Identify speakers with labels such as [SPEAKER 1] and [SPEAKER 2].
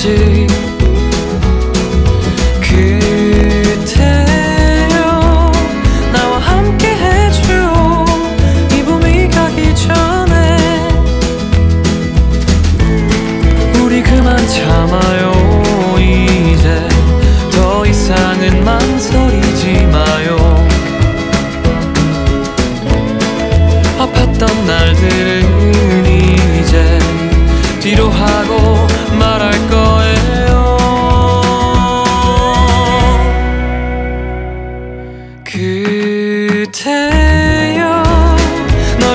[SPEAKER 1] 알았지 그대여 나와 함께 해줘 이 봄이 가기 전에 우리 그만 참아요